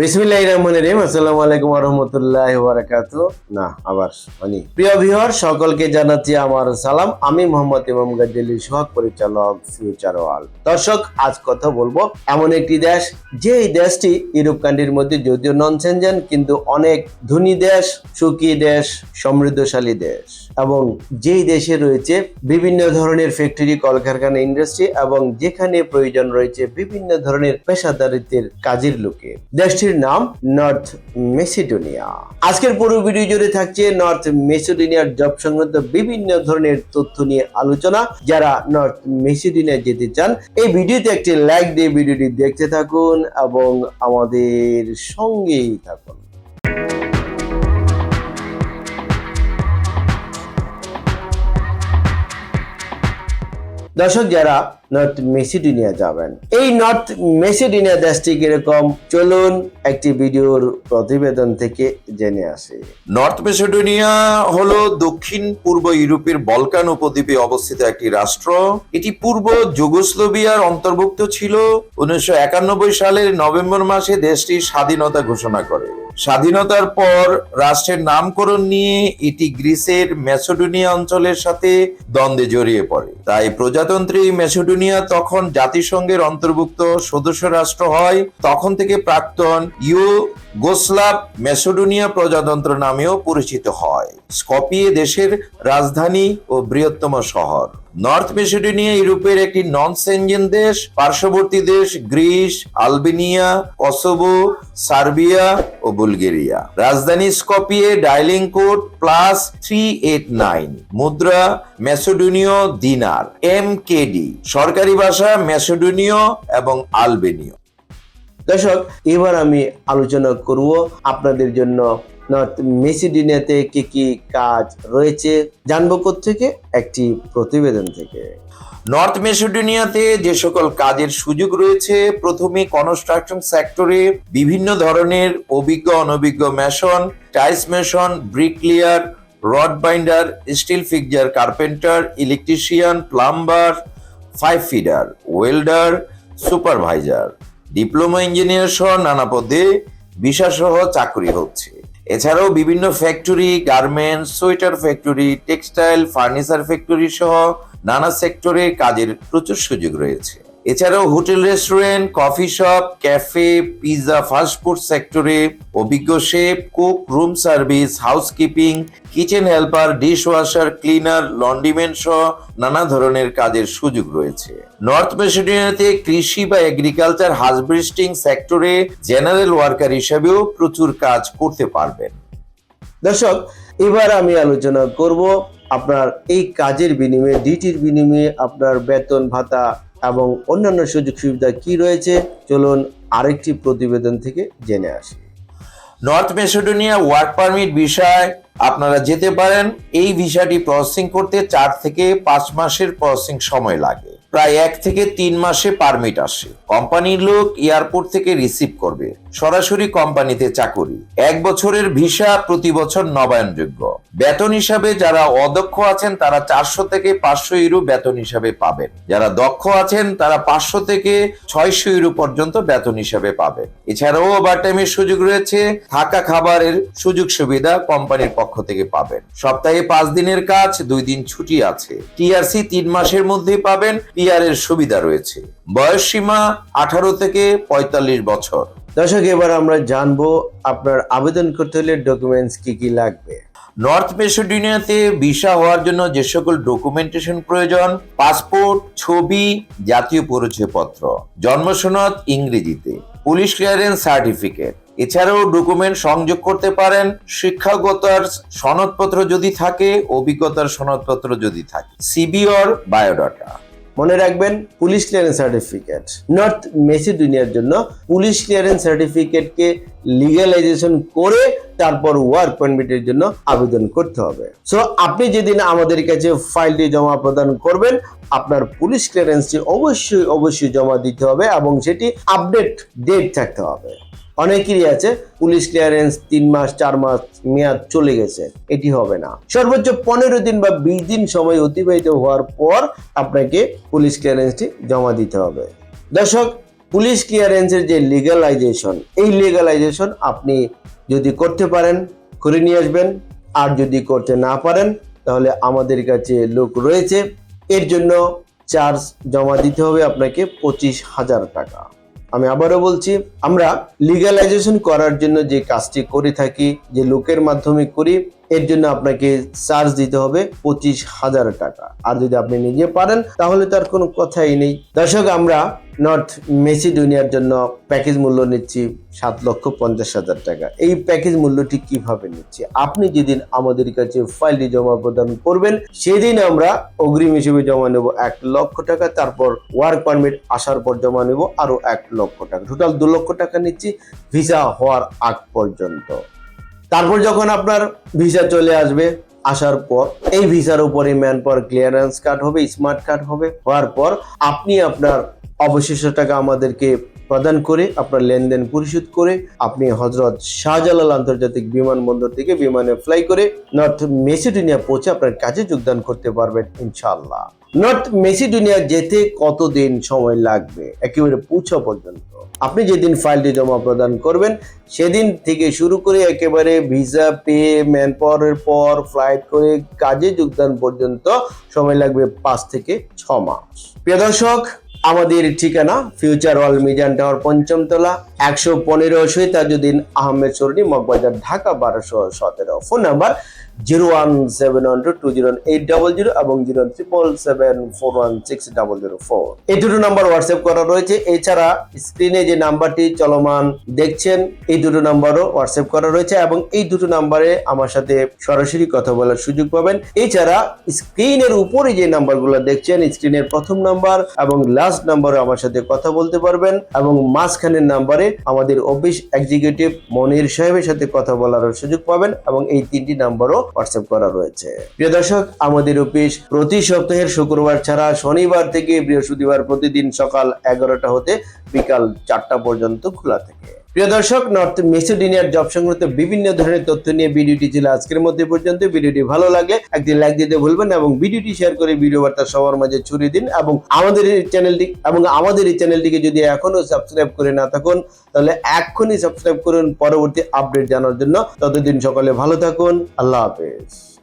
বিসমিল্লাহ রহমান রহিম। আসসালামু আলাইকুম রহমতুল্লাহ বারাকাত না, আবার মানে প্রিয় ভিউয়ার সকলকে জানাচ্ছি আমার সালাম। আমি মোহাম্মদ ইমাম গাজ্জালি পরিচালক ফিউচার ওয়ার্ল্ড। দর্শক, আজ কথা বলব এমন একটি দেশ, যে দেশটি ইউরোপ কান্ট্রির মধ্যে যদিও নন সেনজেন কিন্তু অনেক ধনী দেশ, সুখী দেশ, সমৃদ্ধশালী দেশ। এবং যেই দেশে রয়েছে বিভিন্ন ধরনের ফ্যাক্টরি কলকারখানা ইন্ডাস্ট্রি এবং যেখানে প্রয়োজন রয়েছে বিভিন্ন ধরনের পেশাদারিত্বের কাজের লোকে। দেশটির নাম নর্থ মেসিডোনিয়া। আজকের পুরো ভিডিও জুড়ে থাকছে নর্থ মেসিডোনিয়ার জব সংক্রান্ত বিভিন্ন ধরনের তথ্য নিয়ে আলোচনা। যারা নর্থ মেসিডোনিয়া যেতে চান, এই ভিডিওতে একটি লাইক দিয়ে ভিডিওটি দেখতে থাকুন এবং আমাদের সঙ্গেই থাকুন। দর্শক, যারা নর্থ মেসিডোনিয়া যাবেন, এই নর্থ মেসিডোনিয়া দেশটি কীরকম চলুন একটি ভিডিওর প্রতিবেদন থেকে জেনে আসি। নর্থ মেসিডোনিয়া হলো দক্ষিণ পূর্ব ইউরোপের বলকান উপদ্বীপে অবস্থিত একটি রাষ্ট্র। এটি পূর্ব যুগোস্লোভিয়ার অন্তর্ভুক্ত ছিল। উনিশশো একানব্বই সালের নভেম্বর মাসে দেশটি স্বাধীনতা ঘোষণা করে। স্বাধীনতার পর রাষ্ট্রের নামকরণ নিয়ে এটি গ্রিসের মেসোডোনিয়া অঞ্চলের সাথে দ্বন্দ্বে জড়িয়ে পড়ে। তাই প্রজাতন্ত্রী মেসোডোনিয়া তখন জাতিসংঘের অন্তর্ভুক্ত সদস্য রাষ্ট্র হয়, তখন থেকে প্রাক্তন ইউ গোসলাভ মেসোডোনিয়া প্রজাতন্ত্র নামেও পরিচিত হয়। স্কপিয়ে দেশের রাজধানী ও বৃহত্তম শহর। নর্থ মেসিডোনিয়া ইউরোপের একটি নন সেনজেন দেশ, পার্শ্ববর্তী দেশ গ্রিস, আলবেনিয়া, কসোভো, সার্বিয়া ও বুলগেরিয়া। রাজধানী Skopje dialling code plus three eight nine মুদ্রা মেসোডোনীয় দিনার, এম কেডি সরকারি ভাষা মেসোডোনীয় এবং আলবেনীয়। দর্শক, এবার আমি আলোচনা করব আপনাদের জন্য মেসিডোনিয়াতে কি কি কাজ রয়েছে, জানব থেকে একটি প্রতিবেদন থেকে। নর্থ মেসিডোনিয়াতে যে সকল কাজের সুযোগ রয়েছে, প্রথমে কনস্ট্রাকশন সেক্টরে বিভিন্ন ধরনের অভিজ্ঞ, অনভিজ্ঞ mason tiles mason bricklayer, rod binder, steel fixer, carpenter, electrician, plumber, pipe fitter, welder, supervisor. Diploma engineer সহ নানা পদে ভিসা সহ চাকরি হচ্ছে। এছাড়াও বিভিন্ন factory garments sweater factory textile furniture factory সহ নানা সেক্টরে কাজের প্রচুর সুযোগ রয়েছে। এছাড়াও hotel, restaurant, coffee shop, cafe pizza fast food সেক্টরে অভিজ্ঞ chef, cook, room service, housekeeping, kitchen helper dish washer cleaner laundryman সহ নানা ধরনের কাজের সুযোগ রয়েছে। নর্থ মেসিডোনিয়াতে কৃষি বা এগ্রিকালচার হাজব্রিস্টিং সেক্টরে জেনারেল ওয়ার্কার হিসেবেও প্রচুর কাজ করতে পারবেন। দর্শক, এবার আমি আলোচনা করব আপনার এই কাজের বিনিময়ে, ডিটির বিনিময়ে আপনার বেতন ভাতা এবং অন্যান্য সুযোগ সুবিধা কি রয়েছে, চলুন আরেকটি প্রতিবেদন থেকে জেনে আসি। নর্থ মেসিডোনিয়া ওয়ার্ক পারমিট বিষয় আপনারা যেতে পারেন। এই ভিসাটি প্রসেসিং করতে চার থেকে পাঁচ মাসের প্রসেসিং সময় লাগে। প্রায় এক থেকে তিন মাসে পারমিট আসে। কোম্পানির লোক এয়ারপোর্ট থেকে রিসিভ করবে। সরাসরি কোম্পানিতে চাকুরি। এক বছরের ভিসা প্রতি বছর নবায়নযোগ্য। বেতন হিসাবে যারা অদক্ষ আছেন, তারা চারশো থেকে পাঁচশো ইউরো বেতন হিসাবে পাবেন। যারা দক্ষ আছেন, তারা পাঁচশো থেকে ছয়শো ইউরো পর্যন্ত বেতন হিসাবে পাবেন। এছাড়াও ওভারটাইমের সুযোগ রয়েছে। থাকা খাবারের সুযোগ সুবিধা কোম্পানির পক্ষ থেকে পাবেন। সপ্তাহে পাঁচ দিনের কাজ, দুই দিন ছুটি আছে। টিআরসি তিন মাসের মধ্যেই পাবেন। পিআর এর সুবিধা রয়েছে। বয়স সীমা আঠারো থেকে পঁয়তাল্লিশ বছর। দর্শক এবার আমরা জানব আপনার আবেদন করতে হলে ডকুমেন্টস কি কি লাগবে। নর্থ মেসিডোনিয়াতে ভিসা হওয়ার জন্য যে সকল ডকুমেন্টেশন প্রয়োজন পাসপোর্ট ছবি জাতীয় পরিচয়পত্র জন্ম সনদ ইংরেজিতে পুলিশ ক্লিয়ারেন্স সার্টিফিকেট এছাড়াও ডকুমেন্ট সংযোগ করতে পারেন শিক্ষাগতার সনদপত্র যদি থাকে অভিজ্ঞতার সনদপত্র যদি থাকে। সিবিওর বায়োডাটা মনে রাখবেন, পুলিশ ক্লিয়ারেন্স সার্টিফিকেট নর্থ মেসিডোনিয়ার জন্য, পুলিশ ক্লিয়ারেন্স সার্টিফিকেটকে লিগালাইজেশন করে তারপর ওয়ার্ক পারমিটের জন্য আবেদন করতে হবে। সো আপনি যেদিন আমাদের কাছে ফাইলটি জমা প্রদান করবেন, আপনার পুলিশ ক্লিয়ারেন্সটি অবশ্যই অবশ্যই জমা দিতে হবে এবং সেটি আপডেট ডেট থাকতে হবে। অনেকেরই আছে। পুলিশ ক্লিয়ারেন্স তিন মাস, চার মাস মেয়াদ চলে গেছে। এটি হবে না। সর্বোচ্চ পনেরো দিন বা বিশ দিন সময় অতিবাহিত হওয়ার পর আপনাকে পুলিশ ক্লিয়ারেন্সটি জমা দিতে হবে। দর্শক, পুলিশ ক্লিয়ারেন্সের যে লিগালাইজেশন এই লিগালাইজেশন আপনি যদি করতে পারেন, করে নিয়ে আসবেন। আর যদি করতে না পারেন, তাহলে আমাদের কাছে লোক রয়েছে। এর জন্য চার্জ জমা দিতে হবে আপনাকে পঁচিশ হাজার টাকা। আমি আবারও বলছি, আমরা লিগালাইজেশন করার জন্য যে কাজটি করে থাকি, যে লোকের মাধ্যমে করি এর জন্য আপনাকে চার্জ দিতে হবে পঁচিশ হাজার টাকা। আর যদি আপনি নিজে পারেন, তাহলে তার কোনো কথাই নেই। দর্শক, আমরা নর্থ মেসিডোনিয়ার জন্য প্যাকেজ মূল্য নিচ্ছি সাত লক্ষ পঞ্চাশ হাজার টাকা। এই প্যাকেজ মূল্যটি কীভাবে নিচ্ছি? আপনি যেদিন আমাদের কাছে ফাইলটি জমা প্রদান করবেন, সেদিন আমরা অগ্রিম হিসেবে জমা নেব এক লক্ষ টাকা। তারপর ওয়ার্ক পারমিট আসার পর জমা নেব আরও এক লক্ষ টাকা। টোটাল দু লক্ষ টাকা নিচ্ছি ভিসা হওয়ার আগ পর্যন্ত। তারপর যখন আপনার ভিসা চলে আসবে, আসার পর, এই ভিসার উপরে ম্যান পর ক্লিয়ারেন্স কার্ড হবে স্মার্ট কার্ড হবে, হওয়ার পর আপনি আপনার অবশিষ্ট টাকা আমাদেরকে প্রদান করে, আপনার লেনদেন পরিশোধ করে, আপনি হজরত শাহজালাল আন্তর্জাতিক বিমানবন্দর থেকে বিমানে ফ্লাই করে নর্থ মেসিডোনিয়া পৌঁছে আপনার কাজে যোগদান করতে পারবেন, ইনশাআল্লাহ। নর্থ মেসিডোনিয়া যেতে কতদিন সময় লাগবে? একেবারে পৌঁছা পর্যন্ত। আপনি যেদিন ফাইলটি জমা প্রদান করবেন, সেদিন থেকে শুরু করে একেবারে ভিসা পে ম্যান পাওয়ারের পর ফ্লাইট করে কাজে যোগদান পর্যন্ত সময় লাগবে পাঁচ থেকে ছ মাস। প্রিয় দর্শক আমাদের ঠিকানা ফিউচার ওয়াল মিজান টাওয়ার পঞ্চম তলা একশো পনেরো সৈতাজুদ্দিন আহমেদ সরণি মগবাজার, ঢাকা, বারোশো সতেরো। Phone number zero one seven one two two zero eight double zero এবং zero triple seven four one six double zero four. এই দুটো নাম্বার হোয়াটসঅ্যাপ করা রয়েছে। এছাড়া স্ক্রিনে যে নাম্বারটি চলমান দেখছেন, এই দুটো নাম্বারও হোয়াটসঅ্যাপ করা রয়েছে এবং এই দুটো নাম্বারে আমার সাথে সরাসরি কথা বলার সুযোগ পাবেন। এছাড়া স্ক্রিনের উপরে যে নাম্বারগুলো দেখছেন, স্ক্রিনের প্রথম নাম্বার এবং লাস্ট নাম্বারে আমার সাথে কথা বলতে পারবেন এবং মাঝখানের নাম্বারে আমাদের অফিস এক্সিকিউটিভ মনির সাহেবের সাথে কথা বলার সুযোগ পাবেন এবং এই তিনটি নাম্বারও হোয়াটসঅ্যাপ করা রয়েছে। প্রিয় দর্শক, আমাদের অফিস প্রতি সপ্তাহের শুক্রবার ছাড়া শনিবার থেকে বৃহস্পতিবার প্রতিদিন সকাল এগারোটা হতে বিকাল চারটা পর্যন্ত খোলা থাকে। প্রিয় দর্শক নর্থ মেসিডোনিয়ার জব সংক্রান্ত বিভিন্ন ধরনের তথ্য নিয়ে ভিডিওটি ছিল আজকের মধ্যে পর্যন্ত। ভিডিওটি ভালো লাগলে একদিন লাইক দিতে ভুলবেন এবং ভিডিওটি শেয়ার করে ভিডিও বার্তা সবার মাঝে ছড়িয়ে দিন এবং আমাদের এই চ্যানেলটি এবং আমাদের এই চ্যানেলটিকে যদি এখনও সাবস্ক্রাইব করে না থাকুন, তাহলে এক্ষুনি সাবস্ক্রাইব করুন পরবর্তী আপডেট জানার জন্য। ততদিন সকালে ভালো থাকুন। আল্লাহ হাফেজ।